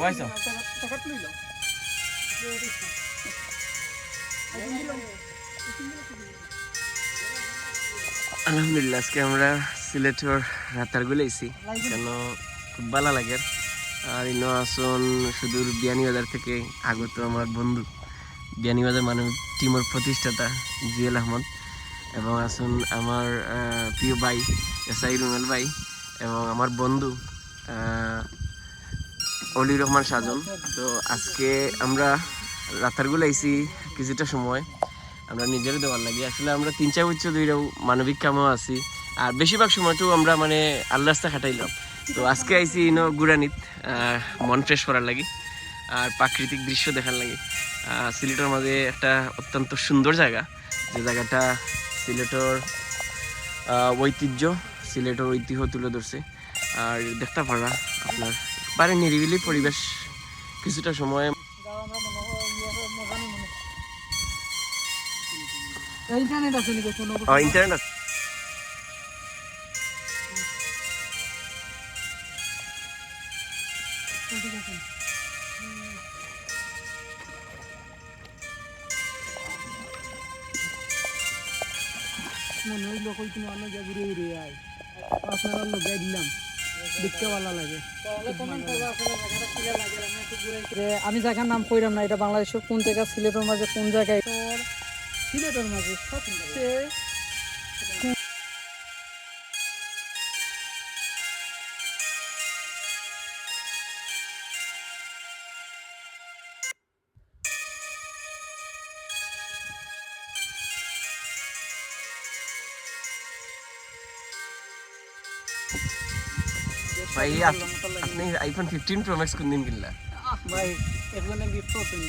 ওয়াইছো আলহামদুলিল্লাহ, আজকে আমরা সিলেটর রাতার গুলাইছি কেন খুব ভালো লাগে। আর ইনো আসন সুদূর বিয়ানীবাজার থেকে আগত আমার বন্ধু। বিয়ানীবাজার মানব টিমের প্রতিষ্ঠাতা জুয়েল আহমদ। এবং আসুন আমার প্রিয় ভাই এসআই রুমেল ভাই। এবং আমার বন্ধু অলি রহমান সাজন। তো আজকে আমরা রাতার গুলাইছি কিছুটা সময়। আমরা নিজেরও দেওয়ার লাগি। আসলে আমরা তিন চার বছর ধরেও মানবিক কামও আছি। আর বেশিরভাগ সময়টাও আমরা মানে আল্লাহ রাস্তা খাটাইলাম। তো আজকে আইছি ইনো গুড়ানিত মন ফ্রেশ করার লাগি আর প্রাকৃতিক দৃশ্য দেখার লাগে। সিলেটের মাঝে একটা অত্যন্ত সুন্দর জায়গা। যে জায়গাটা সিলেটর ঐতিহ্য, সিলেটের ঐতিহ্য তুলে ধরছে। আর দেখতে পারা আপনার বারে নিরিবিলি পরিবেশ কিছুটা সময় ইন্টারনেট আছে নাকি কোনো ইন্টারনেট আছে। আছে মনে হইল কই তুমি অন্য জায়গায় ঘুরে ঘুরে আয়। আপনার লোক দিলাম। দেখতে ভালো লাগে। যে আমি জায়গার নাম কইলাম না এটা বাংলাদেশের কোন জায়গা সিলেটের মাঝে কোন জায়গায়? সিলেটের মাঝে সবচেয়ে ভাই আপনি আইফোন ফিফটিন প্রো ম্যাক্স কোন দিন কিনলা ভাই এগুলো গিফট করতেন